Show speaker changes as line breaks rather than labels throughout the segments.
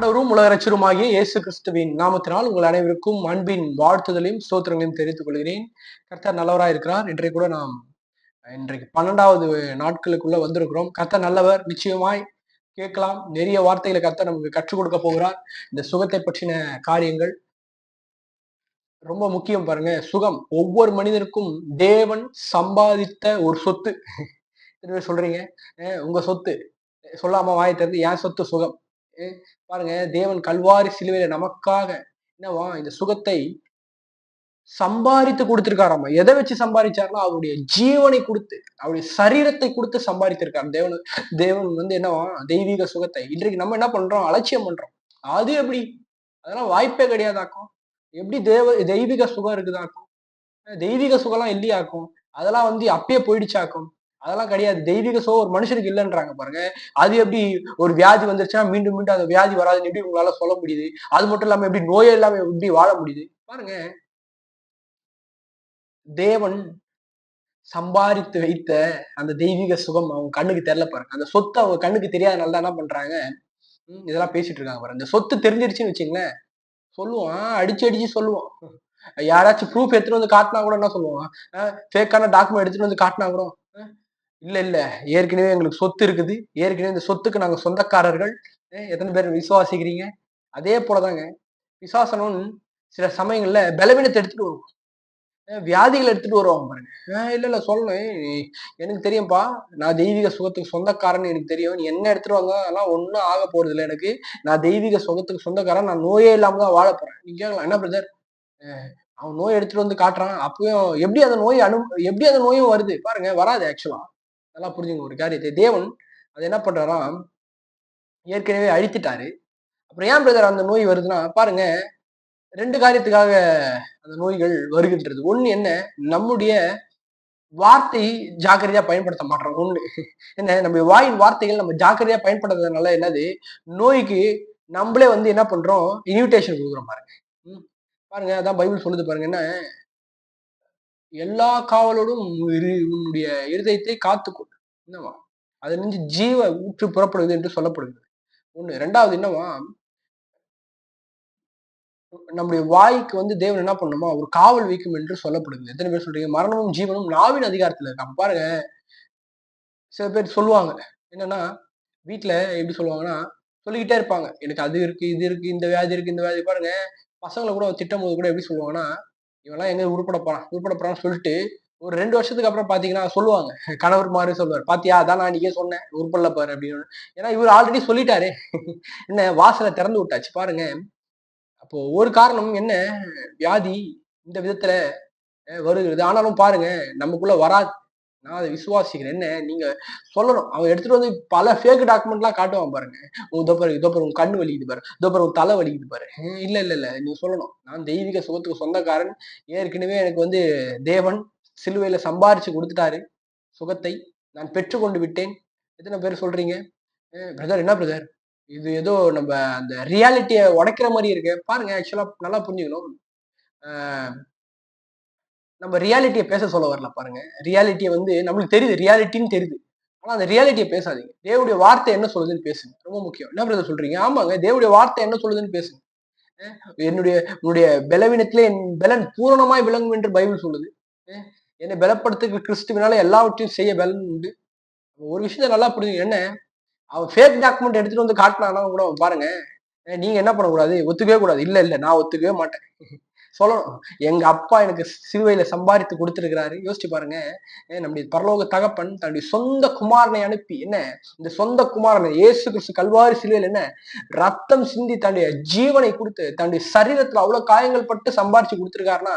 ஆண்டவரும் உலகரட்சருமாகிய இயேசு கிறிஸ்துவின் நாமத்தினால் உங்கள் அனைவருக்கும் அன்பின் வாழ்த்துதலையும் ஸ்தோத்திரங்களையும் தெரிவித்துக் கொள்கிறேன். கர்த்தர் நல்லவராக இருக்கிறார். இன்றைக்கு கூட நாம் இன்றைக்கு பன்னெண்டாவது நாட்களுக்குள்ள வந்திருக்கிறோம். கர்த்தர் நல்லவர். நிச்சயமாய் கேட்கலாம். நிறைய வார்த்தைகளை கர்த்தர் நமக்கு கற்றுக் கொடுக்க போகிறார். இந்த சுகத்தை பற்றின காரியங்கள் ரொம்ப முக்கியம் பாருங்க. சுகம். ஒவ்வொரு மனிதனுக்கும் தேவன் சம்பாதித்த ஒரு சொத்து. சொல்றீங்க? உங்க சொத்து. சொல்லாம வாயை திறந்து என் சொத்து சுகம். பாருங்க தேவன் கல்வாரி சிலுவையில நமக்காக என்னவா இந்த சுகத்தை சம்பாதித்து கொடுத்திருக்காராமா? எதை வச்சு சம்பாதிச்சாருன்னா அவருடைய ஜீவனை கொடுத்து அவருடைய சரீரத்தை கொடுத்து சம்பாதித்திருக்காரு. தேவன் தேவன் வந்து என்னவா? தெய்வீக சுகத்தை. இன்றைக்கு நம்ம என்ன பண்றோம்? அலட்சியம் பண்றோம். அது எப்படி? அதெல்லாம் வாய்ப்பே கிடையாதாக்கும். எப்படி தேவ தெய்வீக சுகம் இருக்குதாக்கும்? தெய்வீக சுகம்லாம் இல்லையாக்கும்? அதெல்லாம் வந்து அப்பயே போயிடுச்சாக்கும்? அதெல்லாம் கிடையாது. தெய்வீக சுகம் ஒரு மனுஷனுக்கு இல்லைன்றாங்க பாருங்க. அது எப்படி ஒரு வியாதி வந்துருச்சுன்னா மீண்டும் மீண்டும் அந்த வியாதி வராதுன்னு எப்படி உங்களால சொல்ல முடியுது? அது மட்டும் இல்லாம எப்படி நோயே இல்லாம எப்படி வாழ முடியுது? பாருங்க. தேவன் சம்பாதித்து வைத்த அந்த தெய்வீக சுகம் அவங்க கண்ணுக்கு தெரியல பாருங்க. அந்த சொத்து அவங்க கண்ணுக்கு தெரியாதனால தான் என்ன பண்றாங்க? ம், இதெல்லாம் பேசிட்டு இருக்காங்க பாருங்க. இந்த சொத்து தெரிஞ்சிருச்சுன்னு வச்சுங்களேன். சொல்லுவான். அடிச்சு அடிச்சு சொல்லுவான். யாராச்சும் ப்ரூஃப் எடுத்துட்டு வந்து காட்டினா கூட என்ன சொல்லுவான்? ஃபேக்கான டாக்குமெண்ட் எடுத்துட்டு வந்து காட்டினா கூட இல்ல இல்ல. ஏற்கனவே எங்களுக்கு சொத்து இருக்குது. ஏற்கனவே இந்த சொத்துக்கு நாங்க சொந்தக்காரர்கள். எத்தனை பேர் விசுவாசிக்கிறீங்க? அதே போலதாங்க. விசுவாசனம் சில சமயங்கள்ல பலவீனத்தை எடுத்துட்டு வருவோம் அஹ், வியாதிகளை எடுத்துட்டு வருவாங்க பாருங்க. இல்ல இல்ல சொல்லணும். எனக்கு தெரியும்ப்பா நான் தெய்வீக சுகத்துக்கு சொந்தக்காரன் எனக்கு தெரியும். நீ என்ன எடுத்துட்டு வாங்க அதெல்லாம் ஒன்றும் ஆக போறது இல்லை எனக்கு. நான் தெய்வீக சுகத்துக்கு சொந்தக்காரன். நான் நோயே இல்லாம தான் வாழ போறேன். நீ கேட்கலாம் என்ன பிரதர்? அவன் நோய் எடுத்துட்டு வந்து காட்டுறான். அப்பயும் எப்படி அந்த நோய் அனு எப்படி அந்த நோயும் வருது? பாருங்க வராது ஆக்சுவலா நல்லா புரிஞ்சுங்க ஒரு காரியத்தை. தேவன் அது என்ன பண்றாராம் ஏற்கனவே அழித்துட்டாரு. அப்புறம் ஏன் பிரதர் அந்த நோய் வருதுன்னா பாருங்க ரெண்டு காரியத்துக்காக அந்த நோய்கள் வருகின்றது. ஒன்று என்ன? நம்முடைய வார்த்தை ஜாக்கிரதையா பயன்படுத்த மாட்டோம். ஒண்ணு. என்ன? நம்ம வாயின் வார்த்தைகள் நம்ம ஜாக்கிரதையா பயன்படுத்துறதுனால என்னது? நோய்க்கு நம்மளே வந்து என்ன பண்றோம்? இன்விடேஷன் கொடுக்குறோம் பாருங்க. ம். பாருங்க அதான் பைபிள் சொல்லுது பாருங்க என்ன? எல்லா காவலோடும் இரு- உன்னுடைய இருதயத்தை காத்துக்கொள் என்னவா? அது இருந்து ஜீவ ஊற்று புறப்படுகிறது என்று சொல்லப்படுகிறது. ஒண்ணு. ரெண்டாவது என்னவா? நம்முடைய வாய்க்கு வந்து தேவன் என்ன பண்ணுமா ஒரு காவல் வைக்கும் என்று சொல்லப்படுது எத்தனை பேர் சொல்றீங்க? மரணமும் ஜீவனும் நாவின் அதிகாரத்துல இருக்காங்க பாருங்க. சில பேர் சொல்லுவாங்க. என்னன்னா வீட்டுல எப்படி சொல்லுவாங்கன்னா சொல்லிக்கிட்டே இருப்பாங்க. எனக்கு அது இருக்கு இது இருக்கு இந்த வியாதி இருக்கு இந்த வியாதி பாருங்க. பசங்களை கூட திட்டம் போது கூட எப்படி சொல்லுவாங்கன்னா இவெல்லாம் எங்க உருப்பட போறான்? உருப்பட போறான்னு சொல்லிட்டு ஒரு ரெண்டு வருஷத்துக்கு அப்புறம் பாத்தீங்கன்னா சொல்லுவாங்க. கணவர் மாதிரி சொல்லுவார். பாத்தியா? அதான் நான் அன்றைக்கே சொன்னேன். உருப்படல பாரு அப்படின்னு. ஏன்னா இவர் ஆல்ரெடி சொல்லிட்டாரு. என்ன வாசலை திறந்து விட்டாச்சு. பாருங்க. அப்போ ஒரு காரணம் என்ன? வியாதி இந்த விதத்துல வருகிறது. ஆனாலும் பாருங்க நமக்குள்ள வரா நான் அதை விசுவாசிக்கிறேன். என்ன? நீங்க சொல்லணும். அவன் எடுத்துட்டு வந்து பல ஃபேக் டாக்குமெண்ட்லாம் காட்டுவான் பாருங்க. இதோ பாரு இதோ பாரு உன் கண்ணு வலிக்குது பாரு. இதோ பாரு உன் தலை வலிக்குது பாரு. இல்ல இல்ல இல்ல நீ சொல்லணும். நான் தெய்வீக சுகத்துக்கு சொந்தக்காரன். ஏற்கனவே எனக்கு வந்து தேவன் சிலுவையில சம்பாரிச்சு கொடுத்துட்டாரு. சுகத்தை நான் பெற்றுக்கொண்டு விட்டேன். எத்தனை பேர் சொல்றீங்க? பிரதர் என்ன பிரதர் இது ஏதோ நம்ம அந்த ரியாலிட்டியை உடைக்கிற மாதிரி இருக்கு. பாருங்க ஆக்சுவலா நல்லா புரிஞ்சுக்கணும். நம்ம ரியாலிட்டியை பேச சொல்ல வரல பாருங்க. ரியாலிட்டியை வந்து நம்மளுக்கு தெரியுது ரியாலிட்டின்னு தெரியுது. ஆனா அந்த ரியாலிட்டியை பேசாதீங்க. தேவடைய வார்த்தை என்ன சொல்லுதுன்னு பேசுங்க. ரொம்ப முக்கியம். என்ன பிரதர் சொல்றீங்க? ஆமாங்க தேவடைய வார்த்தை என்ன சொல்லுதுன்னு பேசுங்க. என்னுடைய உன்னுடைய பலவீனத்திலே என் பலன் பூரணமாய் விளங்கும் என்று பைபிள் சொல்லுது. என்னை பலப்படுத்துகிற கிறிஸ்துவினால எல்லாவற்றையும் செய்ய பலன் உண்டு. ஒரு விஷயத்த நல்லா புரிஞ்சுங்க. என்ன? அவன் ஃபேக் டாக்குமெண்ட் எடுத்துட்டு வந்து காட்டினாலும் கூட அவன் பாருங்க நீங்க என்ன பண்ணக்கூடாது? ஒத்துக்கவே கூடாது. இல்ல இல்ல நான் ஒத்துக்கவே மாட்டேன். சொல்லணும். எங்க அப்பா எனக்கு சிலுவையில சம்பாதித்து கொடுத்துருக்கிறாரு. யோசிச்சு பாருங்க. நம்முடைய பரலோக தகப்பன் தன்னுடைய சொந்த குமாரனை அனுப்பி என்ன? இந்த சொந்த குமாரனை இயேசு கிறிஸ்து கல்வாரி சிலுவையில் என்ன? ரத்தம் சிந்தி தன்னுடைய ஜீவனை கொடுத்து தன்னுடைய சரீரத்துல அவ்வளவு காயங்கள் பட்டு சம்பாரிச்சு கொடுத்துருக்காருன்னா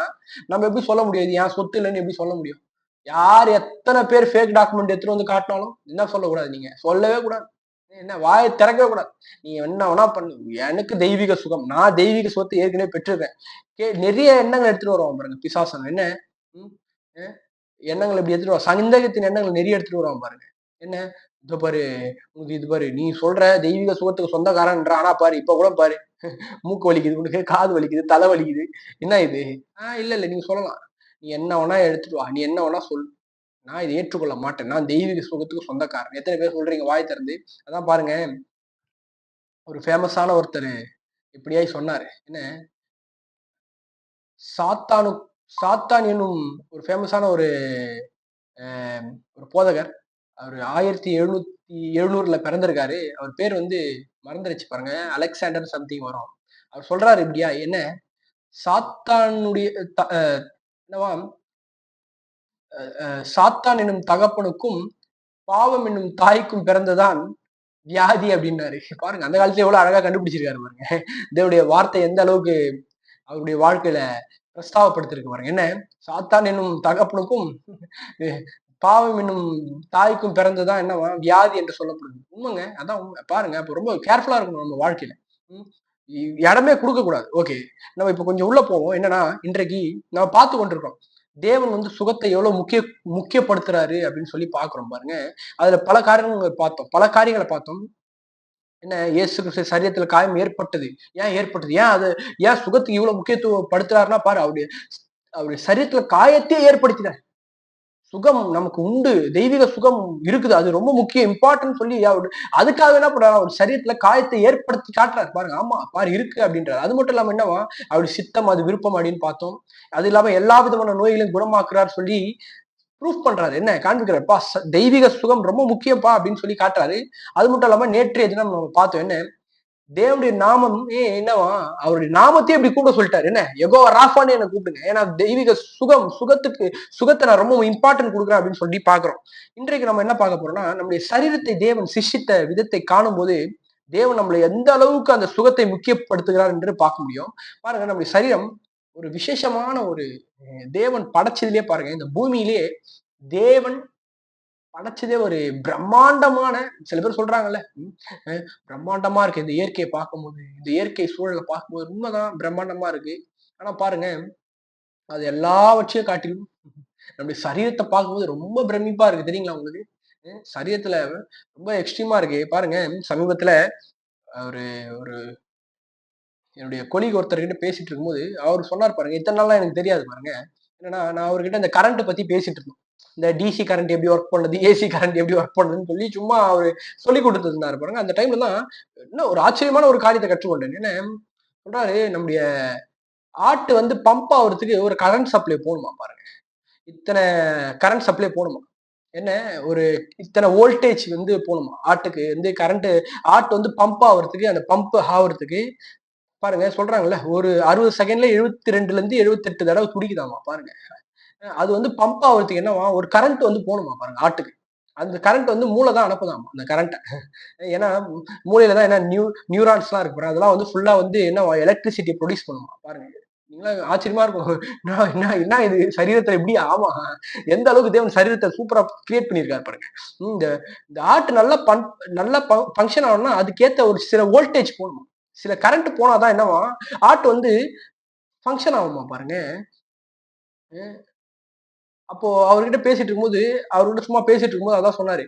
நம்ம எப்படி சொல்ல முடியாது ஏன் சொத்து இல்லைன்னு எப்படி சொல்ல முடியும்? யார் எத்தனை பேர் ஃபேக் டாக்குமெண்ட் எடுத்துட்டு வந்து காட்டினாலும் என்ன சொல்லக்கூடாது நீங்க? சொல்லவே கூடாது. என்ன வாயை திறக்கவே கூடாது. நீ என்ன வேணா பண்ணு. எனக்கு தெய்வீக சுகம். நான் தெய்வீக சுகத்தை ஏற்கனவே பெற்றிருக்கேன். கே நிறைய எண்ணங்கள் எடுத்துட்டு வருவான் பாருங்க பிசாசனம் என்ன? ம், எண்ணங்கள் இப்படி எடுத்துட்டு வரும் சந்தேகத்தின் எண்ணங்கள் நிறைய எடுத்துட்டு வருவான் பாருங்க. என்ன? இது பாரு உனக்கு இது பாரு. நீ சொல்ற தெய்வீக சுகத்துக்கு சொந்தக்காரன்ற ஆனா பாரு இப்ப கூட பாரு. மூக்கு வலிக்குது உனக்கு காது வலிக்குது தலை வலிக்குது. என்ன இது? ஆஹ் இல்ல இல்ல. நீங்க சொல்லலாம். நீ என்ன வேணா எடுத்துட்டு வா. நீ என்ன வேணா சொல். நான் இதை ஏற்றுக்கொள்ள மாட்டேன். நான் தெய்வீக சுகத்துக்கு சொந்தக்காரன். எத்தனை பேர் சொல்றீங்க? வாய் திறந்து. அதான் பாருங்க. ஒரு ஃபேமஸான ஒருத்தர் இப்படியாய் சொன்னாரு. என்ன? சாத்தானு சாத்தான் என்னும் ஒரு ஃபேமஸான ஒரு ஒரு போதகர். அவர் ஆயிரத்தி எழுநூத்தி எழுநூறுல பிறந்திருக்காரு. அவர் பேர் வந்து மறந்துருச்சு பாருங்க. அலெக்சாண்டர் சம்திங் வரும். அவர் சொல்றாரு இப்படியா என்ன? சாத்தானுடைய என்னவா? சாத்தான் என்னும் தகப்பனுக்கும் பாவம் என்னும் தாய்க்கும் பிறந்ததான் வியாதி அப்படின்னாரு. பாருங்க அந்த காலத்துல எவ்வளவு அழகா கண்டுபிடிச்சிருக்காரு பாருங்க. தேவனுடைய வார்த்தை எந்த அளவுக்கு அவருடைய வாழ்க்கையில பிரஸ்தாவப்படுத்திருக்கு பாருங்க. என்ன? சாத்தான் என்னும் தகப்பனுக்கும் பாவம் என்னும் தாய்க்கும் பிறந்ததான் என்னவா வியாதி என்று சொல்லப்படுது. உண்மைங்க? அதான் உண்மை. பாருங்க இப்போ ரொம்ப கேர்ஃபுல்லா இருக்கணும் நம்ம வாழ்க்கையில. இடமே கொடுக்க கூடாது ஓகே நம்ம இப்ப கொஞ்சம் உள்ள போவோம். என்னன்னா இன்றைக்கு நம்ம பார்த்து கொண்டிருக்கோம் தேவன் வந்து சுகத்தை எவ்வளவு முக்கிய முக்கியப்படுத்துறாரு அப்படின்னு சொல்லி பாக்குறோம் பாருங்க. அதுல பல காரியங்கள் பார்த்தோம். பல காரியங்களை பார்த்தோம். என்ன? இயேசு கிறிஸ்து சரீரத்துல காயம் ஏற்பட்டது. ஏன் ஏற்பட்டது? ஏன் அது ஏன் சுகத்துக்கு இவ்வளவு முக்கியத்துவம் படுத்துறாருன்னா பாரு அவருடைய அவருடைய சரீரத்துல காயத்தையே ஏற்படுத்தினார். சுகம் நமக்கு உண்டு. தெய்வீக சுகம் இருக்குது. அது ரொம்ப முக்கியம். இம்பார்ட்டன்ட் சொல்லி அவர் அதுக்காக என்ன பண்றாரு? அவர் சரீரத்துல காயத்தை ஏற்படுத்தி காட்டுறாரு. பாருங்க. ஆமா பாரு இருக்கு அப்படின்றாரு. அது மட்டும் இல்லாம என்னவா? அவருடைய சித்தம் அது விருப்பம் அப்படின்னு பார்த்தோம். அது இல்லாம எல்லா விதமான நோய்களையும் குணமாக்குறார் சொல்லி ப்ரூஃப் பண்றாரு. என்ன? காண்பிக்கிறார். பா ச- தெய்வீக சுகம் ரொம்ப முக்கியம்ப்பா அப்படின்னு சொல்லி காட்டுறாரு. அது மட்டும் இல்லாம நேற்றைய தினம் நம்ம பார்த்தோம். என்ன? தேவனுடைய நாமம் ஏ என்னவா? அவருடைய நாமத்தையே இப்படி கூப்பிட சொல்லிட்டாரு. என்ன? எகோ ராஃபான்னு என்ன கூப்பிடுங்க. ஏன்னா தெய்வீக சுகம் சுகத்துக்கு சுகத்தை நான் ரொம்ப இம்பார்ட்டன்ட் கொடுக்குறேன் அப்படின்னு சொல்லி பாக்குறோம் இன்றைக்கு நம்ம என்ன பார்க்க போறோம்னா நம்முடைய சரீரத்தை தேவன் சிஷித்த விதத்தை காணும்போது தேவன் நம்மளை எந்த அளவுக்கு அந்த சுகத்தை முக்கியப்படுத்துகிறார் என்று பார்க்க முடியும். பாருங்க நம்முடைய சரீரம் ஒரு விசேஷமான ஒரு தேவன் படைச்சதுலயே பாருங்க இந்த பூமியிலேயே தேவன் படைச்சதே ஒரு பிரம்மாண்டமான சில பேர் சொல்றாங்கல்ல பிரம்மாண்டமா இருக்கு இந்த இயற்கையை பார்க்கும்போது இந்த இயற்கை சூழலை பார்க்கும்போது உண்மைதான் பிரம்மாண்டமா இருக்கு. ஆனா பாருங்க அது எல்லாவற்றையும் காட்டிலும் நம்முடைய சரீரத்தை பார்க்கும்போது ரொம்ப பிரமிப்பா இருக்கு. தெரியுங்களா உங்களுக்கு? சரீரத்துல ரொம்ப எக்ஸ்ட்ரீமா இருக்கு. பாருங்க சமீபத்துல ஒரு ஒரு என்னுடைய கொலிக்கு ஒருத்தர்கிட்ட பேசிட்டு இருக்கும்போது அவர் சொன்னார் பாருங்க இத்தனை நாளா எனக்கு தெரியாது பாருங்க. என்னன்னா நான் அவர்கிட்ட இந்த கரண்ட் பத்தி பேசிட்டு இருந்தோம். இந்த டிசி கரண்ட் எப்படி ஒர்க் பண்ணுது ஏசி கரண்ட் எப்படி ஒர்க் பண்ணுதுன்னு சொல்லி சும்மா அவர் சொல்லி கொடுத்துருந்தாரு பாருங்க. அந்த டைம்ல தான் என்ன ஒரு ஆச்சரியமான ஒரு காரியத்தை கற்றுக்கொண்டேன். என்ன? சொல்றாரு நம்முடைய ஆட்டு வந்து பம்ப் ஆகுறதுக்கு ஒரு கரண்ட் சப்ளை போகணுமா பாருங்க. இத்தனை கரண்ட் சப்ளை போகணுமா? என்ன? ஒரு இத்தனை வோல்டேஜ் வந்து போகணுமா? ஆட்டுக்கு வந்து கரண்ட் ஆட்டு வந்து பம்ப் ஆகுறதுக்கு அந்த பம்ப் ஆகுறதுக்கு பாருங்க சொல்றாங்கல்ல ஒரு அறுபது செகண்ட்ல எழுபத்தி ரெண்டுல இருந்து எழுபத்தெட்டு தடவை துடிக்குதாமா பாருங்க. அது வந்து பம்ப் ஆகுறதுக்கு என்னவா ஒரு கரண்ட் வந்து போகணுமா பாருங்க ஆட்டுக்கு. அந்த கரண்ட் வந்து மூளை தான் அனுப்புதாமா அந்த கரண்ட்டை ஏன்னா மூளையில தான் என்ன நியூ நியூரான்ஸ்லாம் இருக்கு பாருங்க அதெல்லாம் வந்து ஃபுல்லாக வந்து என்ன எலக்ட்ரிசிட்டி ப்ரொடியூஸ் பண்ணுமா பாருங்க. நீங்களா ஆச்சரியமா இருக்கும். என்ன என்ன என்ன இது சரீரத்தை எப்படி ஆமா எந்த அளவுக்கு தேவன் சரீரத்தை சூப்பரா கிரியேட் பண்ணியிருக்காரு பாருங்க. இந்த இந்த ஆர்ட் நல்லா பன் நல்லா ஃபங்க்ஷன் ஆகணும்னா அதுக்கேற்ற ஒரு சில வோல்டேஜ் போகணுமா சில கரண்ட் போனாதான் என்னவா ஆர்ட் வந்து ஃபங்க்ஷன் ஆகுமா பாருங்க. அப்போ அவர்கிட்ட பேசிட்டு இருக்கும்போது அவர்கிட்ட சும்மா பேசிட்டு இருக்கும்போது அதான் சொன்னாரு.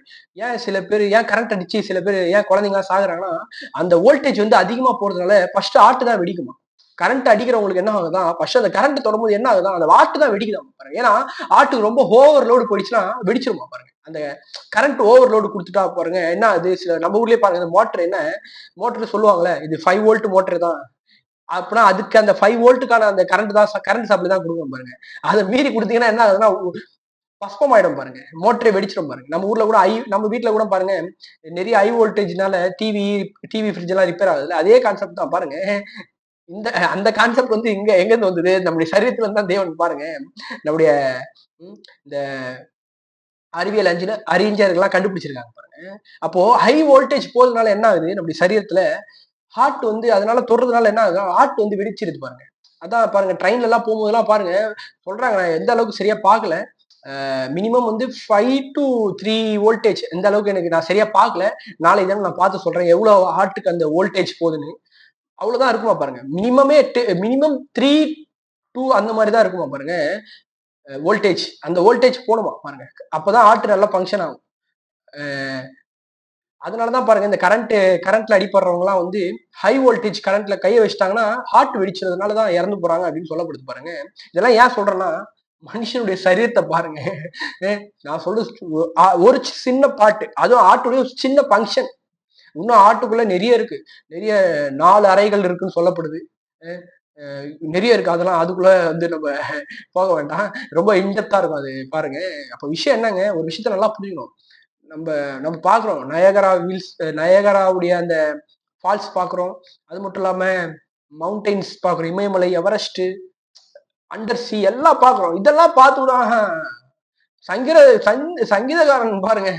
ஏன் சில பேர் ஏன் கரண்ட் அடிச்சு சில பேர் ஏன் குழந்தைங்க சாகுறாங்கன்னா அந்த வோல்டேஜ் வந்து அதிகமா போறதுனால ஃபர்ஸ்ட் ஆட்டு தான் வெடிக்குமா? கரண்ட் அடிக்கிறவங்களுக்கு என்ன ஆகுதான் ஃபர்ஸ்ட் அந்த கரண்ட் தொடரும்போது என்ன ஆகுதான் அந்த ஆட்டு தான் வெடிக்குதாம் பாருங்க. ஏன்னா ஆட்டுக்கு ரொம்ப ஓவர் லோடு போயிடுச்சுன்னா வெடிச்சிருமா பாருங்க. அந்த கரண்ட் ஓவர் லோடு கொடுத்துட்டா பாருங்க என்ன அது சில நம்ம ஊர்லயே பாருங்க அந்த மோட்டர் என்ன? மோட்டர் சொல்லுவாங்கல்ல இது ஃபைவ் வோல்ட் மோட்டர் தான். அப்படின்னா அதுக்கு அந்த ஃபைவ் வோல்ட்டுக்கான அந்த கரண்ட் தான் கரண்ட் சப்ளை தான் கொடுக்கணும் பாருங்க. அதை மீறி கொடுத்தீங்கன்னா என்ன ஆகுதுன்னா பஸ்பம் ஆயிடும் பாருங்க. மோட்டரை வெடிச்சிடும் பாருங்க. நம்ம ஊர்ல கூட ஐ நம்ம வீட்டுல கூட பாருங்க நிறைய ஹை வோல்டேஜ்னால டிவி டிவி ஃப்ரிட்ஜ் எல்லாம் ரிப்பேர் ஆகுதுல அதே கான்செப்ட் தான் பாருங்க. இந்த அந்த கான்செப்ட் வந்து இங்க எங்க இருந்து வந்தது? நம்முடைய சரீரத்துல இருந்து தான் தேவன் பாருங்க. நம்முடைய இந்த அறிவியல் அஞ்சின அறிஞர்கள்லாம் கண்டுபிடிச்சிருக்காங்க பாருங்க. அப்போ ஹை வோல்டேஜ் போறதுனால என்ன ஆகுது? நம்முடைய சரீரத்துல ஹார்ட் வந்து அதனால தொடுறதுனால என்ன ஆகும் ஹார்ட் வந்து வெடிச்சிருது பாருங்க. அதான் பாருங்க ட்ரெயின்ல எல்லாம் போகும்போதெல்லாம் பாருங்க சொல்றாங்க நான் எந்த அளவுக்கு சரியா பார்க்கல. மினிமம் வந்து ஃபைவ் டு த்ரீ வோல்டேஜ் எந்த அளவுக்கு எனக்கு நான் சரியா பார்க்கல. நாளை தானே நான் பார்த்து சொல்றேன் எவ்வளோ ஹார்ட்டுக்கு அந்த வோல்டேஜ் போகுதுன்னு. அவ்வளோதான் இருக்குமா பாருங்க. மினிமமே மினிமம் த்ரீ டூ அந்த மாதிரி தான் இருக்குமா பாருங்க. வோல்டேஜ் அந்த வோல்டேஜ் போடுமா பாருங்க. அப்போதான் ஹார்ட் நல்லா ஃபங்க்ஷன் ஆகும். அதனால தான் பாருங்க இந்த கரண்ட் கரண்ட்ல அடிப்படுறவங்கலாம் வந்து ஹை வோல்டேஜ் கரண்ட்ல கையை வச்சிட்டாங்கன்னா ஹார்ட் வெடிச்சதுனால தான் இறந்து போறாங்க அப்படின்னு சொல்லப்படுது பாருங்க. இதெல்லாம் ஏன் சொல்றேன்னா மனுஷனுடைய சரீரத்தை பாருங்க. நான் சொல்ல ஒரு சின்ன பாட்டு அதுவும் ஆட்டுடைய ஒரு சின்ன ஃபங்க்ஷன் இன்னும் ஆட்டுக்குள்ள நிறைய இருக்கு. நிறைய நாலு அறைகள் இருக்குன்னு சொல்லப்படுது. நிறைய இருக்கு. அதெல்லாம் அதுக்குள்ள வந்து நம்ம போக வேண்டாம். ரொம்ப இன்டெப்தா இருக்கும் அது பாருங்க. அப்ப விஷயம் என்னங்க ஒரு விஷயத்த நல்லா புரியணும் நம்ம நம்ம பார்க்குறோம். நயகரா வீல்ஸ் நயகராவுடைய அந்த ஃபால்ஸ் பார்க்குறோம். அது மட்டும் இல்லாமல் மவுண்டெயின்ஸ் பார்க்குறோம். இமயமலை எவரெஸ்ட்டு அண்டர் சி எல்லாம் பார்க்குறோம். இதெல்லாம் பார்த்துதான் சங்கீத சங்கீதக்காரன் பாருங்க.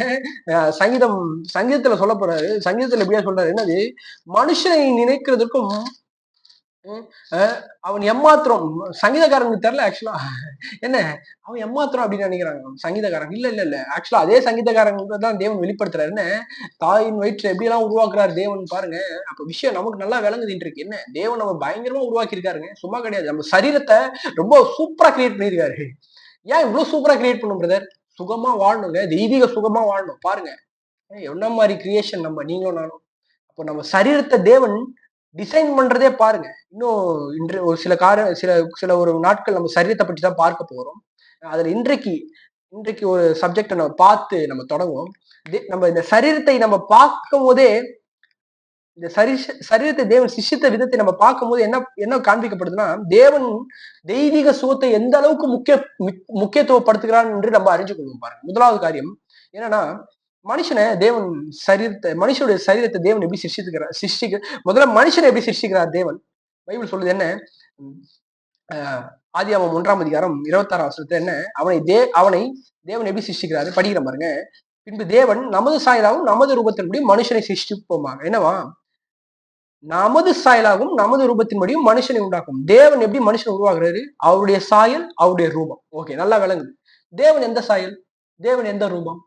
சங்கீதம் சங்கீதத்துல சொல்ல போறாரு. சங்கீதத்துல எப்படியா சொல்றாரு. என்னது? மனுஷனை நினைக்கிறதுக்கும் அவன் எம்மாத்திரம் சங்கீதக்காரனுக்கு தெரில ஆக்சுவலா என்ன? அவன் எம்மாத்திரம் அப்படின்னு நினைக்கிறாங்க. சங்கீதக்காரன். இல்ல இல்ல இல்ல. ஆக்சுவலா அதே சங்கீதக்காரங்க தான் தேவன் வெளிப்படுத்துறாரு. என்ன? தாயின் வயிற்று எப்படி எல்லாம் உருவாக்குறாரு தேவன் பாருங்க. அப்ப விஷயம் நமக்கு நல்லா விளங்குதுன்னு இருக்கு என்ன? தேவன் நம்ம பயங்கரமா உருவாக்கி இருக்காருங்க சும்மா கிடையாது. நம்ம சரீரத்தை ரொம்ப சூப்பரா கிரியேட் பண்ணிருக்காரு ஏன் இவ்வளவு சூப்பரா கிரியேட் பண்ணும் பிரதர் சுகமா வாழணுங்க. தெய்வீக சுகமா வாழணும். பாருங்க. என்ன மாதிரி கிரியேஷன் நம்ம நீங்களும் நானும். அப்போ நம்ம சரீரத்தை தேவன் டிசைன் பண்றதே பாருங்க. இன்னும் இன்று ஒரு சில கார சில சில ஒரு நாட்கள் நம்ம சரீரத்தை பற்றி தான் பார்க்க போறோம். அதுல இன்றைக்கு இன்றைக்கு ஒரு சப்ஜெக்டை நம்ம பார்த்து நம்ம தொடங்குவோம். நம்ம இந்த சரீரத்தை நம்ம பார்க்கும் போதே இந்த சரி சரீரத்தை தேவன் சிஷித்த விதத்தை நம்ம பார்க்கும் போது என்ன என்ன காண்பிக்கப்படுதுன்னா தேவன் தெய்வீக சுகத்தை எந்த அளவுக்கு முக்கிய முக்கியத்துவப்படுத்துகிறான் என்று நம்ம அறிஞ்சு கொள்வோம் பாருங்க. முதலாவது காரியம் என்னன்னா மனுஷனை தேவன் சரீரத்தை மனுஷனுடைய சரீரத்தை தேவன் எப்படி சிருஷ்டிக்கிறார் சிருஷ்டிக்க முதல்ல மனுஷனை எப்படி சிருஷ்டிக்கிறார் தேவன்? பைபிள் சொல்லுது என்ன? ஆதி அவன் ஒன்றாம் அதிகாரம் இருபத்தாறாம் வருஷத்துல என்ன? அவனை தே அவனை தேவன் எப்படி சிருஷ்டிக்கிறாரு? படிக்கிற பாருங்க. பின்பு தேவன் நமது சாயலாகவும் நமது ரூபத்தின்படி மனுஷனை சிருஷ்டிப்போமாக. என்னவா? நமது சாயலாகவும் நமது ரூபத்தின்படியும் மனுஷனை உண்டாக்கும். தேவன் எப்படி மனுஷன் உருவாகிறாரு அவருடைய சாயல் அவருடைய ரூபம். ஓகே நல்லா விளங்குது. தேவன் எந்த சாயல்? தேவன் எந்த ரூபம்?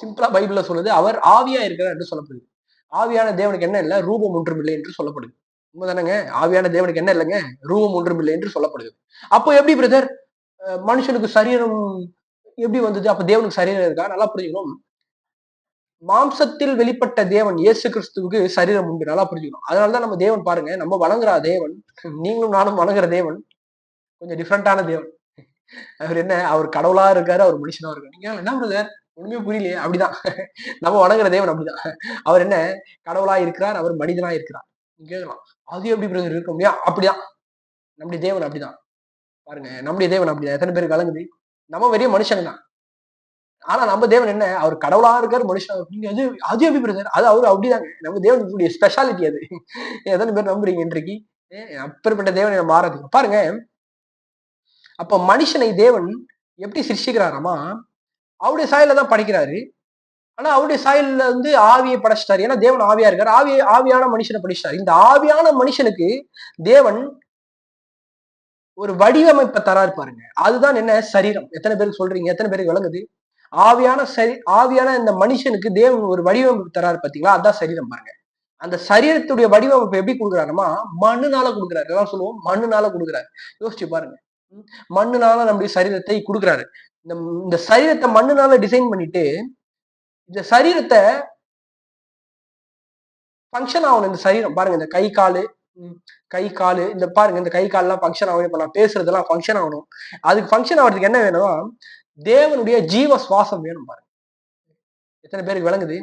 சிம்பிளா பைபிள்ல சொல்லுது அவர் ஆவியா இருக்கிறார் என்று சொல்லப்படுது. ஆவியான தேவனுக்கு என்ன இல்லை? ரூபம் ஒன்றும் இல்லை என்று சொல்லப்படுது. உண்மைதானங்க? ஆவியான தேவனுக்கு என்ன இல்லைங்க? ரூபம் ஒன்றும் இல்லை என்று சொல்லப்படுது. அப்போ எப்படி பிரதர் மனுஷனுக்கு சரீரம் எப்படி வந்தது? அப்ப தேவனுக்கு சரீரம் இருக்கா? நல்லா புரிஞ்சுக்கணும். மாம்சத்தில் வெளிப்பட்ட தேவன் இயேசு கிறிஸ்துவுக்கு சரீரம் உண்டு. நல்லா புரிஞ்சுக்கணும். அதனாலதான் நம்ம தேவன் பாருங்க நம்ம வணங்குற தேவன் நீங்களும் நானும் வணங்குற தேவன் கொஞ்சம் டிஃப்ரெண்டான தேவன். அவர் என்ன? அவர் கடவுளா இருக்காரு அவர் மனுஷனா இருக்காரு. நீங்க என்ன பிரதர் ஒண்ணுமே புரியலையே அப்படிதான். நம்ம வணங்குற தேவன் அப்படிதான். அவர் என்ன? கடவுளா இருக்கிறார் அவர் மனிதனா இருக்கிறார். கேட்கலாம் அது எப்படி பிரதர் இருக்க முடியும்? அப்படிதான் நம்முடைய தேவன் அப்படிதான். பாருங்க நம்முடைய தேவன் அப்படிதான். எத்தனை பேர் கலங்குது நம்ம வெறிய மனுஷங்க தான் ஆனா நம்ம தேவன் என்ன? அவர் கடவுளா இருக்கார் மனுஷன் நீங்க அது அது எப்படி பிரதர் அது அவரு அப்படிதாங்க. நம்ம தேவனுடைய ஸ்பெஷாலிட்டி அது. எத்தனை பேர் நம்புறீங்க இன்றைக்கு? அப்பேற்பட்ட தேவன் ஆராதிக்கும் பாருங்க அப்ப மனுஷனை தேவன் எப்படி சிருஷிக்கிறாராமா அவருடைய சாயல தான் படிக்கிறாரு. ஆனா அவருடைய சாயல்ல வந்து ஆவியை படைச்சிட்டாரு. ஏன்னா தேவன் ஆவியா இருக்காரு. ஆவி ஆவியான மனுஷனை படிச்சிட்டாரு. இந்த ஆவியான மனுஷனுக்கு தேவன் ஒரு வடிவமைப்பை தராரு பாருங்க. அதுதான் என்ன? சரீரம். எத்தனை பேருக்கு சொல்றீங்க? எத்தனை பேருக்கு விளங்குது? ஆவியான சரி ஆவியான இந்த மனுஷனுக்கு தேவன் ஒரு வடிவமைப்பு தராரு பாத்தீங்களா? அதான் சரீரம் பாருங்க. அந்த சரீரத்துடைய வடிவமைப்பு எப்படி கொடுக்குறாருமா மண்ணுனால கொடுக்குறாரு. எல்லாம் சொல்லுவோம் மண்ணுனால கொடுக்குறாரு. யோசிச்சு பாருங்க. மண்ணுனால நம்முடைய சரீரத்தை கொடுக்குறாரு. இந்த இந்த சரீரத்தை மண்ணுனால டிசைன் பண்ணிட்டு இந்த சரீரத்தை ஃபங்க்ஷன் ஆகணும் இந்த சரீரம். பாருங்க இந்த கை காலு கை காலு இந்த பாருங்க இந்த கை கால்லாம் ஃபங்க்ஷன் ஆகணும். இப்ப நான் பேசுறதெல்லாம் ஃபங்க்ஷன் ஆகணும். அதுக்கு ஃபங்க்ஷன் ஆகிறதுக்கு என்ன வேணும்? தேவனுடைய ஜீவ சுவாசம் வேணும் பாருங்க. எத்தனை பேருக்கு விளங்குது?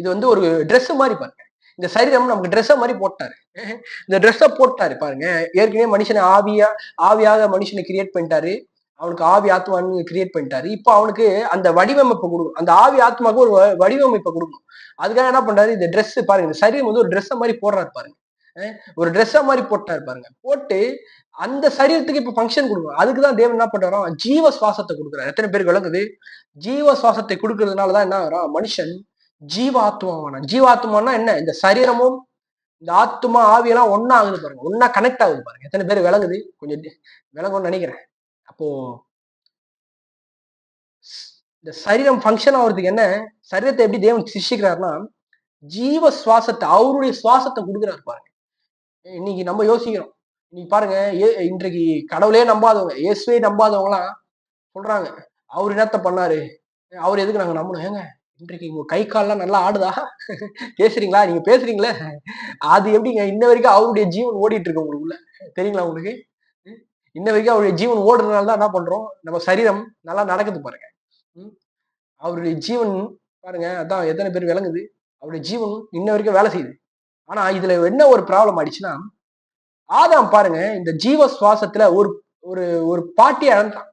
இது வந்து ஒரு ட்ரெஸ் மாதிரி பாருங்க. இந்த சரீரம் நமக்கு ட்ரெஸ்ஸை மாதிரி போட்டாரு. இந்த ட்ரெஸ்ஸை போட்டாரு பாருங்க. ஏற்கனவே மனுஷனை ஆவியா ஆவியாக மனுஷனை கிரியேட் பண்ணிட்டாரு. அவனுக்கு ஆவி ஆத்மான்னு கிரியேட் பண்ணிட்டாரு. இப்போ அவனுக்கு அந்த வடிவமைப்பை கொடுக்கும் அந்த ஆவி ஆத்மாவுக்கு ஒரு வடிவமைப்பை கொடுக்கணும். அதுக்காக என்ன பண்றாரு? இந்த ட்ரெஸ் பாருங்க இந்த சரீரம் வந்து ஒரு ட்ரெஸ்ஸை மாதிரி போடுறாரு பாருங்க. ஒரு ட்ரெஸ்ஸை மாதிரி போட்டாரு பாருங்க. போட்டு அந்த சரீரத்துக்கு இப்ப ஃபங்க்ஷன் கொடுக்கணும். அதுக்குதான் தேவன் என்ன பண்றாரோ ஜீவ சுவாசத்தை கொடுக்குறாரு. எத்தனை பேருக்கு விளங்குது? ஜீவ சுவாசத்தை கொடுக்கறதுனால தான் என்ன ஆகிறான் மனுஷன் ஜீவாத்மாவான? ஜீவாத்மானா என்ன? இந்த சரீரமும் இந்த ஆத்மா ஆவியெல்லாம் ஒன்னா ஆகுது பாருங்க. ஒன்னா கனெக்ட் ஆகுது பாருங்க. எத்தனை பேர் விளங்குது? கொஞ்சம் விளங்கும்னு நினைக்கிறேன். அப்போ இந்த சரீரம் ஃபங்க்ஷன் ஆகுறதுக்கு என்ன? சரீரத்தை எப்படி தேவன் சிருஷ்டிக்கிறாருன்னா ஜீவ சுவாசத்தை அவருடைய சுவாசத்தை கொடுக்குறாரு பாருங்க. இன்னைக்கு நம்ம யோசிக்கிறோம். இன்னைக்கு பாருங்க இன்றைக்கு கடவுளே நம்பாதவங்க இயேசுவே நம்பாதவங்களாம் சொல்றாங்க அவர் என்னத்த பண்ணாரு? அவர் எதுக்கு நாங்க நம்பணும்? ஏங்க இன்றைக்கு உங்க கை கால்லாம் நல்லா ஆடுதா? பேசுறீங்களா? நீங்க பேசுறீங்களே? அது எப்படிங்க? இன்ன வரைக்கும் அவருடைய ஜீவன் ஓடிட்டு இருக்கு உங்களுக்குள்ள தெரியுங்களா உங்களுக்கு? இன்ன வரைக்கும் அவருடைய ஜீவன் ஓடுறதுனால தான் என்ன பண்றோம்? நம்ம சரீரம் நல்லா நடக்குது பாருங்க. அவருடைய ஜீவன் பாருங்க அதான் எத்தனை பேர் விளங்குது. அவருடைய ஜீவன் இன்ன வரைக்கும் வேலை செய்யுது. ஆனா இதுல என்ன ஒரு ப்ராப்ளம் ஆயிடுச்சுன்னா ஆதாம் பாருங்க இந்த ஜீவ சுவாசத்துல ஒரு ஒரு ஒரு பாட்டி இழந்தான்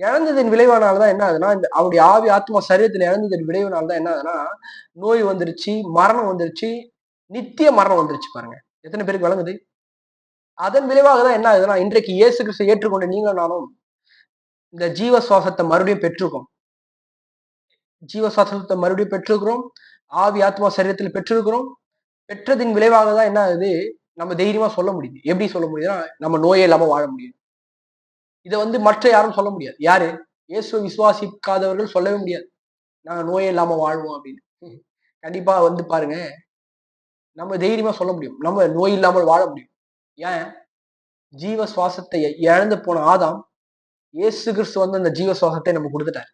இழந்ததின் விளைவானால்தான் என்ன ஆகுதுன்னா இந்த அவருடைய ஆவி ஆத்மா சரீரத்துல இழந்ததின் விளைவுனால்தான் என்ன ஆகுதுன்னா நோய் வந்துருச்சு மரணம் வந்துருச்சு நித்திய மரணம் வந்துருச்சு பாருங்க. எத்தனை பேருக்கு விளங்குது? அதன் விளைவாக தான் என்ன ஆகுதுன்னா இன்றைக்கு இயேசு கிறிஸ்து ஏற்றுக்கொண்டு நீங்களும் நானும் இந்த ஜீவ சுவாசத்தை மறுபடியும் பெற்றிருக்கோம் ஜீவ சுவாசத்தை மறுபடியும் பெற்றிருக்கிறோம் ஆவி ஆத்மா சரீரத்தில் பெற்றிருக்கிறோம். பெற்றதின் விளைவாக தான் என்ன ஆகுது? நம்ம தைரியமா சொல்ல முடியுது. எப்படி சொல்ல முடியுதுன்னா நம்ம நோயே இல்லாம வாழ முடியும் இதை வந்து மற்ற யாரும் சொல்ல முடியாது. யாரு? இயேசு விசுவாசிக்காதவர்கள் சொல்லவே முடியாது. நாங்க நோயே இல்லாம வாழ்வோம் அப்படின்னு. கண்டிப்பா வந்து பாருங்க. நம்ம தைரியமா சொல்ல முடியும். நம்ம நோய் இல்லாமல் வாழ முடியும். ஏன்? ஜீவ சுவாசத்தை இழந்து போன ஆதாம் ஏசு கிறிஸ்து வந்து அந்த ஜீவ சுவாசத்தை நம்ம கொடுத்துட்டாரு.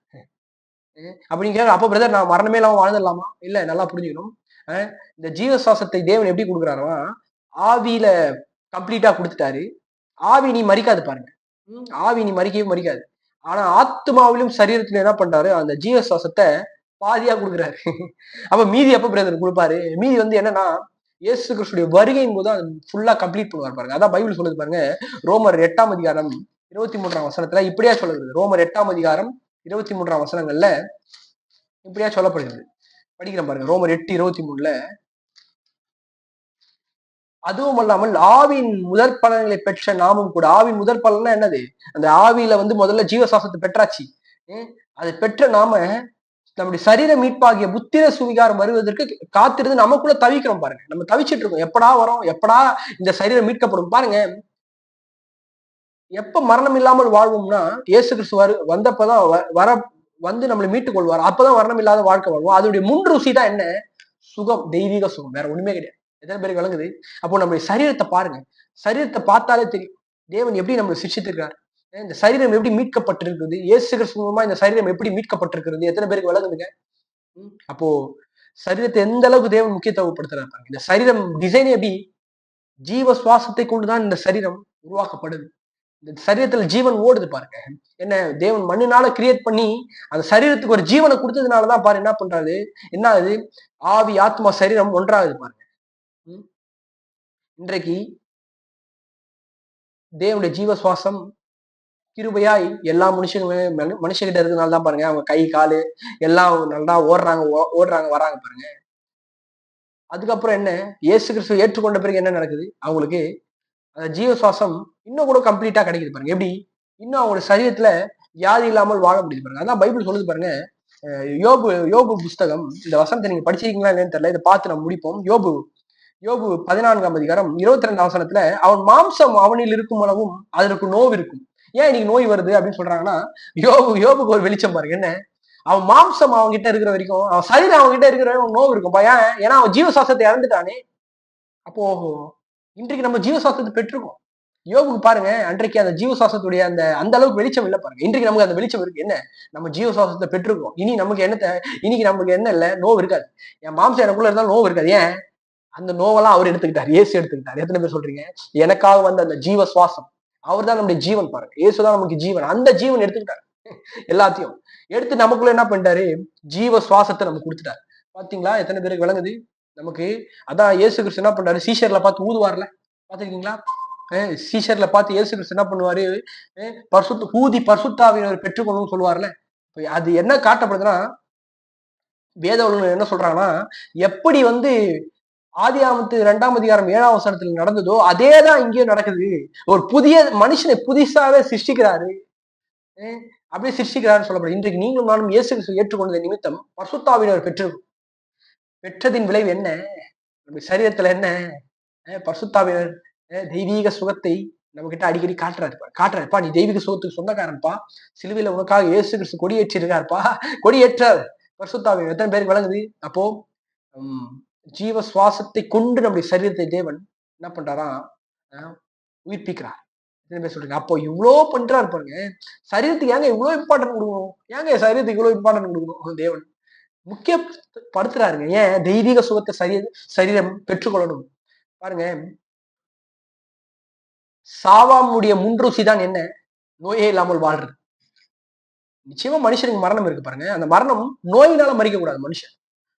அப்படிங்கிற அப்போ பிரதர் நான் மரணமே இல்லாம வாழ்ந்துடலாமா? இல்ல நல்லா புரிஞ்சுக்கணும். இந்த ஜீவ சுவாசத்தை தேவன் எப்படி கொடுக்குறாருன்னா ஆவியில கம்ப்ளீட்டா கொடுத்துட்டாரு. ஆவி நீ மறிக்காது பாருங்க. ஆவி நீ மறிக்கவே மறிக்காது ஆனா ஆத்மாவிலும் சரீரத்துல என்ன பண்றாரு? அந்த ஜீவ சுவாசத்தை பாதியா கொடுக்குறாரு. அப்ப மீதி எப்ப பிரதர் கொடுப்பாரு? மீதி வந்து என்னன்னா இயேசு கிறிஸ்துடைய வருகையின் போது அது ஃபுல்லா கம்ப்ளீட் பண்ணுவார் பாருங்க. அதான் பைபிள் சொல்லுது பாருங்க. ரோமர் எட்டாம் அதிகாரம் இருபத்தி மூன்றாம் வசனத்துல இப்படியா சொல்லுது ரோமர் எட்டாம் அதிகாரம் இருபத்தி மூன்றாம் வசனங்கள்ல இப்படியா சொல்லப்படுகிறது. படிக்கிறேன் பாருங்க. ரோமர் எட்டு இருபத்தி மூணுல அதுவும் அல்லாமல் ஆவின் முதற் பலன்களை பெற்ற நாமும் கூட ஆவின் முதற் பலன்னா என்னது? அந்த ஆவியில வந்து முதல்ல ஜீவசாசத்தை பெற்றாச்சு. அதை பெற்ற நாம நம்முடைய சரீர மீட்பாகிய புத்திர சுவிகாரம் வருவதற்கு காத்திருந்து நமக்குள்ள தவிக்கிறோம் பாருங்க. நம்ம தவிச்சிட்டு இருக்கோம். எப்படா வரோம்? எப்படா இந்த சரீரம் மீட்கப்படும்? பாருங்க. எப்ப மரணம் இல்லாமல் வாழ்வோம்னா இயேசு கிறிஸ்து வரு வந்தப்பதான் வர வந்து நம்மளை மீட்டுக் கொள்வார். அப்பதான் மரணம் இல்லாத வாழ்க்கை வாழ்வோம். அதோடைய முன் ருசி தான் என்ன? சுகம் தெய்வீக சுகம். வேற ஒண்ணுமே கிடையாது. எத்தனை பேருக்கு விளங்குது? அப்போ நம்முடைய சரீரத்தை பாருங்க. சரீரத்தை பார்த்தாலே தெரியும். தேவன் எப்படி நம்மளை சிரிச்சிருக்காரு இந்த சரீரம் எப்படி மீட்கப்பட்டிருக்குது இயேசு கிறிஸ்து மூலமா இந்த சரீரம் எப்படி மீட்கப்பட்டிருக்கிறது? எத்தனை பேருக்கு விளங்குதுங்க அப்போ சரீரத்தை எந்த அளவுக்கு தேவன் முக்கியத்துவப்படுத்துறாரு இந்த சரீரம் டிசைன் எப்படி? ஜீவ சுவாசத்தை கொண்டுதான் இந்த சரீரம் உருவாக்கப்படுது. இந்த சரீரத்துல ஜீவன் ஓடுது பாருங்க. என்ன தேவன் மண்ணினால கிரியேட் பண்ணி அந்த சரீரத்துக்கு ஒரு ஜீவனை கொடுத்ததுனாலதான் பாரு என்ன பண்றாரு? என்ன ஆகுது? ஆவி ஆத்மா சரீரம் ஒன்றாகுது பாருங்க. இன்றைக்கு தேவனுடைய ஜீவ சுவாசம் கிருபையாய் எல்லா மனுஷங்க மனுஷகிட்ட இருக்கிறதுனால தான் பாருங்க. அவங்க கை காலு எல்லாம் நல்லா ஓடுறாங்க ஓடுறாங்க வராங்க பாருங்க. அதுக்கப்புறம் என்ன? இயேசு கிறிஸ்துவை ஏற்றுக்கொண்ட பிறகு என்ன நடக்குது? அவங்களுக்கு அந்த ஜீவ சுவாசம் இன்னும் கூட கம்ப்ளீட்டா கிடைக்குது பாருங்க. எப்படி? இன்னும் அவங்களோட சரீரத்துல வியாதி இல்லாமல் வாழ முடியுது பாருங்க. அதான் பைபிள் சொல்லுது பாருங்க. யோபு யோபு புஸ்தகம். இந்த வசனத்தை நீங்க படிச்சிருக்கீங்களா இல்லைன்னு தெரியல. இதை பார்த்து நம்ம முடிப்போம். யோபு யோபு பதினான்காம் அதிகாரம் இருபத்தி ரெண்டு அவசரத்துல அவன் மாம்சம் அவனில் இருக்கும் அளவும் அதற்கு நோவு இருக்கும். ஏன் இன்னைக்கு நோய் வருது அப்படின்னு சொல்றாங்கன்னா யோபு யோபுக்கு ஒரு வெளிச்சம் பாருங்க. என்ன? அவன் மாம்சம் அவங்க கிட்ட இருக்கிற வரைக்கும் அவன் சரீரம் அவங்க கிட்ட இருக்கிற நோவு இருக்கும். ஏன்? ஏன்னா அவன் ஜீவசாசத்தை இறந்துட்டானே. அப்போ இன்றைக்கு நம்ம ஜீவசாஸ்திரத்தை பெற்றிருக்கோம். யோகுக்கு பாருங்க அன்றைக்கு அந்த ஜீவசாசத்துடைய அந்த அந்த அளவுக்கு வெளிச்சம் இல்லை பாருங்க. இன்றைக்கு நமக்கு அந்த வெளிச்சம் இருக்கு. என்ன? நம்ம ஜீவசாசத்தை பெற்றிருக்கோம். இனி நமக்கு என்ன இன்னைக்கு நமக்கு என்ன இல்லை? நோவு இருக்காது. என் மாம்சம் எனக்குள்ள இருந்தாலும் நோவு இருக்காது. ஏன்? அந்த நோவெல்லாம் அவர் எடுத்துக்கிட்டார். ஏசு எடுத்துக்கிட்டார். எத்தனை பேர் சொல்றீங்க? எனக்காக வந்த அந்த ஜீவ சுவாசம். அவர் தான் நம்முடைய ஜீவன் பாருங்க. தான் நமக்கு ஜீவன். அந்த ஜீவன் எடுத்துக்கிட்டாரு. எல்லாத்தையும். எடுத்து நமக்குள்ள என்ன பண்ணிட்டாரு? ஜீவ சுவாசத்தை நமக்கு கொடுத்துட்டாரு. பாத்தீங்களா? எத்தனை பேருக்கு விளங்குது? நமக்கு அதான் இயேசு கிறிஸ்து என்ன பண்றாரு? சீஷர்ல பார்த்து ஊதுவார்ல. பாத்துருக்கீங்களா? சீஷர்ல பார்த்து இயேசு கிறிஸ்து என்ன பண்ணுவாரு? பர்சுத்து ஊதி பர்சுத்தாவினர் பெற்றுக்கொள்ளணும்னு சொல்லுவார்ல. அது என்ன காட்டப்படுதுன்னா வேத என்ன சொல்றாங்கன்னா எப்படி வந்து ஆதி ஆமத்து ரெண்டாம் அதிகாரம் ஏழாம் வசனத்துல நடந்ததோ அதே தான் இங்கேயும் நடக்குது. ஒரு புதிய மனுஷனை புதுசாவே சிருஷ்டிக்கிறாரு. அப்படியே சிருஷ்டிக்கிறாரு சொல்லப்படுது. இன்றைக்கு நீங்களும் நானும் இயேசு ஏற்றுக்கொண்டதை நிமித்தம் பர்சுத்தாவினர் பெற்று பெற்றதின் விளைவு என்ன? நம்ம சரீரத்துல என்ன? பர்சுத்தாவினர் தெய்வீக சுகத்தை நம்ம கிட்ட அடிக்கடி காட்டுறாரு காட்டுறாருப்பா நீ தெய்வீக சுகத்துக்கு சொந்தக்காரன்ப்பா சிலுவையில உனக்காக இயேசு கிறிஸ்து கொடியேற்றி இருக்காருப்பா கொடியேற்றார். பரிசுத்தாவின் எத்தனை பேருக்கு வழங்குது அப்போ ஜீவ சுவாசத்தை கொண்டு நம்முடைய சரீரத்தை தேவன் என்ன பண்றாரா உயிர்ப்பிக்கிறார். சொல்றீங்க. அப்போ இவ்வளோ பண்றாரு பாருங்க. சரீரத்துக்கு ஏங்க இவ்வளோ இம்பார்ட்டன்ட் கொடுக்கணும்? ஏங்க சரீரத்துக்கு இவ்வளோ இம்பார்ட்டன்ட் கொடுக்கணும்? தேவன் முக்கியப்படுத்துறாருங்க. ஏன்? தெய்வீக சுகத்தை சரி சரீரம் பெற்றுக்கொள்ளணும். பாருங்க. சாவாமுடைய முன்ருசி தான் என்ன? நோயே இல்லாமல் வாழ்றது. நிச்சயமா மனுஷனுக்கு மரணம் இருக்கு பாருங்க. அந்த மரணம் நோயினால மறிக்க கூடாது மனுஷன்.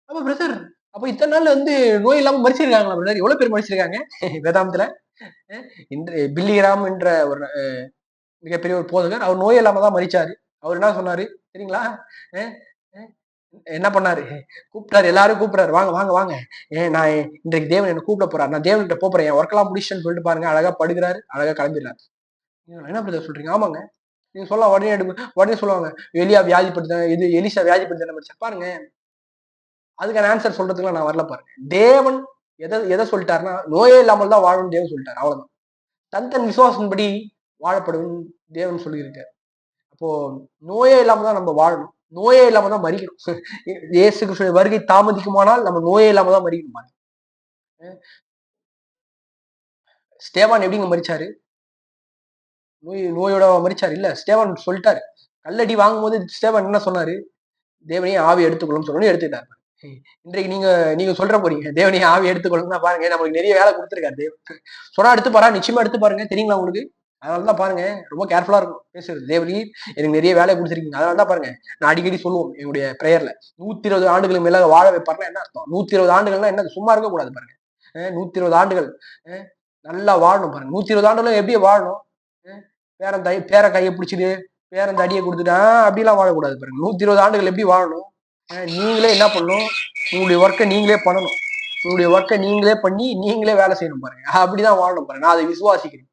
அப்ப பிரதர் அப்போ இத்தனை நாள் வந்து நோய் இல்லாமல் மறிச்சிருக்காங்களா பிரதர் எவ்வளோ பேர் மறிச்சிருக்காங்க வேதாந்தத்தில்? இன்று பில்லிகிராம் என்ற ஒரு மிகப்பெரிய ஒரு போதகர். அவர் நோய் இல்லாமல் தான் மறிச்சாரு அவர் என்ன சொன்னார்? சரிங்களா என்ன பண்ணாரு? கூப்பிட்டாரு. எல்லாரும் கூப்பிடுறாரு. வாங்க வாங்க வாங்க. ஏன் நான் இன்றைக்கு தேவன் என்ன கூப்பிட போறாரு. நான் தேவன்கிட்ட போறேன். என் ஒர்க்கெல்லாம் முடிச்சுன்னு சொல்லிட்டு பாருங்க. அழகா படுகிறாரு. அழகா கிளம்பிடுறாரு. நீங்க என்ன பிரதர் சொல்றீங்க? ஆமாங்க. நீங்க சொல்ல உடனே எடுக்க உடனே சொல்லுவாங்க. எலியா வியாதிப்படுத்த இது எலிசா வியாதிப்படுத்த மறிச்சா பாருங்க. அதுக்கான ஆன்சர் சொல்றதுக்குலாம் நான் வரல பாருங்க. தேவன் எதை எதை சொல்லிட்டாருன்னா நோயே இல்லாமல் தான் வாழணும் தேவன் சொல்லிட்டார். அவ்வளவுதான். தன் தன் விசுவாசத்தின்படி வாழப்படும் தேவன் சொல்லியிருக்காரு. அப்போ நோயே இல்லாம தான் நம்ம வாழணும். நோயே இல்லாம தான் மறிக்கணும். இயேசு கிருஷ்ண வருகை தாமதிக்குமானால் நம்ம நோயே இல்லாம தான் மறிக்கணும்? பாருங்க. ஸ்டேவான் எப்படிங்க மறிச்சாரு? நோய் நோயோட மறிச்சாரு. இல்ல ஸ்டேவான் சொல்லிட்டாரு. கல்லடி வாங்கும்போது ஸ்டேவான் என்ன சொன்னாரு? தேவனையும் ஆவி எடுத்துக்கணும்னு சொன்னோன்னு எடுத்துக்கிட்டாரு. இன்றைக்கு நீங்க நீங்க சொல்ற போறீங்க தேவனையே ஆவி எடுத்துக்கொள்ளுங்க பாருங்க நமக்கு நிறைய வேலை கொடுத்துருக்காரு தேவன். சொன்னா எடுத்து பாரு நிச்சயமா எடுத்து பாருங்க தெரியுங்களா உங்களுக்கு? அதனால தான் பாருங்க ரொம்ப கேர்ஃபுல்லா இருக்கும் பேசுறது. தேவனி எனக்கு நிறைய வேலையை கொடுத்துருக்கீங்க. அதனால தான் பாருங்க நான் அடிக்கடி சொல்லுவோம் என்னுடைய பிரேயர்ல நூத்தி இருபது ஆண்டுகளுக்கு மேல வாழ வைப்பாருன்னா என்ன அர்த்தம்? நூத்தி இருபது ஆண்டுகள்னா என்ன சும்மா இருக்க கூடாது பாருங்க. நூத்தி இருபது ஆண்டுகள் நல்லா வாழணும் பாருங்க. நூத்தி இருபது ஆண்டுகளும் எப்படி வாழணும்? பேரன் தை பேர கையை பிடிச்சிட்டு பேரன் தடியை கொடுத்துட்டா அப்படிலாம் வாழக்கூடாது பாருங்க. நூத்தி இருபது ஆண்டுகள் எப்படி வாழணும்? நீங்களே என்ன பண்ணணும்? உங்களுடைய ஒர்க்கை நீங்களே பண்ணணும். உங்களுடைய ஒர்க்கை நீங்களே பண்ணி நீங்களே வேலை செய்யணும் பாருங்க. அப்படிதான் வாழணும் பாருங்க. நான் அதை விசுவாசிக்கிறேன்.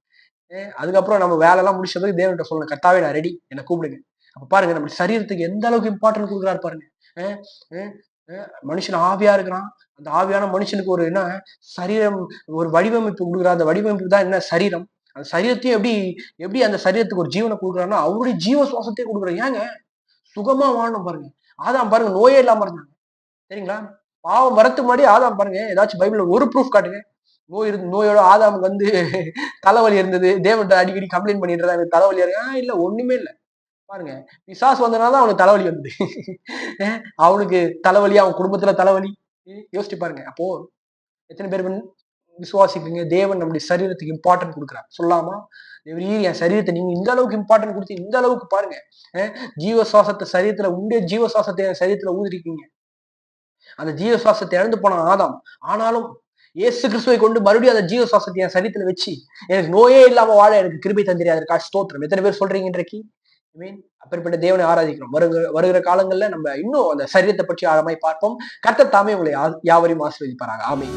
அதுக்கப்புறம் நம்ம வேலைலாம் முடிச்ச முடிச்சதுக்கு தேவன்கிட்ட சொல்லணும். கரெக்டாவே நான் ரெடி என்ன கூப்பிடுங்க. அப்ப பாருங்க நம்ம சரீரத்துக்கு எந்த அளவுக்கு இம்பார்ட்டன்ட் கொடுக்குறாரு பாருங்க. மனுஷன் ஆவியா இருக்கிறான். அந்த ஆவியான மனுஷனுக்கு ஒரு என்ன சரீரம் ஒரு வடிவமைப்பு கொடுக்குறா அந்த வடிவமைப்பு தான் என்ன சரீரம். அந்த சரீரத்தையும் எப்படி எப்படி அந்த சரீரத்துக்கு ஒரு ஜீவனை கொடுக்குறாருன்னா அவருடைய ஜீவ சுவாசத்தையே கொடுக்குறாரு. ஏங்க? சுகமா வாழணும் பாருங்க. ஆதாம் பாருங்க நோயே இல்லாம இருந்தாங்க. சரிங்களா? பாவம் வரத்துக்கு முன்னாடி ஆதாம் பாருங்க ஏதாச்சும் பைபிள்ல ஒரு ப்ரூஃப் காட்டுங்க. நோய் இருந்து நோயோட ஆதாமுக்கு வந்து தலைவலி இருந்தது. தேவன் அடிக்கடி கம்ப்ளைண்ட் பண்ணிட்டு இருந்தா எனக்கு தலைவலி இருக்கு? ஆஹ் இல்ல ஒண்ணுமே இல்ல. பாருங்க பிசாசு வந்தனால தான் அவனுக்கு தலைவலி வந்தது. அவனுக்கு தலைவலி அவன் குடும்பத்துல தலைவலி. யோசிச்சு பாருங்க அப்போ எத்தனை பேர் விசுவாசிக்கிறீங்க தேவன் நம்முடைய சரீரத்துக்கு இம்பார்ட்டன்ட் கொடுக்குறார். சொல்லாமா? தேவரீர் என் சரீரத்தை நீங்க இந்த அளவுக்கு இம்பார்ட்டன்ட் கொடுத்து இந்த அளவுக்கு பாருங்க. ஜீவ சுவாசத்தை சரீரத்துல உண்டே ஜீவ சுவாசத்தை என் சரீரத்துல ஊதிருக்கீங்க. அந்த ஜீவ சுவாசத்தை இழந்து போன ஆதாம் ஆனாலும் இயேசு கிறிஸ்துவை கொண்டு மறுபடியும் அந்த ஜீவ சுவாசத்தை என் சரீரத்துல வச்சு எனக்கு நோயே இல்லாம வாழ எனக்கு கிருபை தந்திரியா அதற்காக ஸ்தோத்திரம். எத்தனை பேர் சொல்றீங்க இன்றைக்கு? மீன் அப்படிப்பட்ட தேவனை ஆராதிக்கிறோம். வருகிற வருகிற காலங்கள்ல நம்ம இன்னும் அந்த சரீரத்தை பற்றி ஆழமாய் பார்ப்போம். கர்த்தர் தாமே உங்களை யாவரையும் ஆசீர்வதிப்பாராங்க ஆமே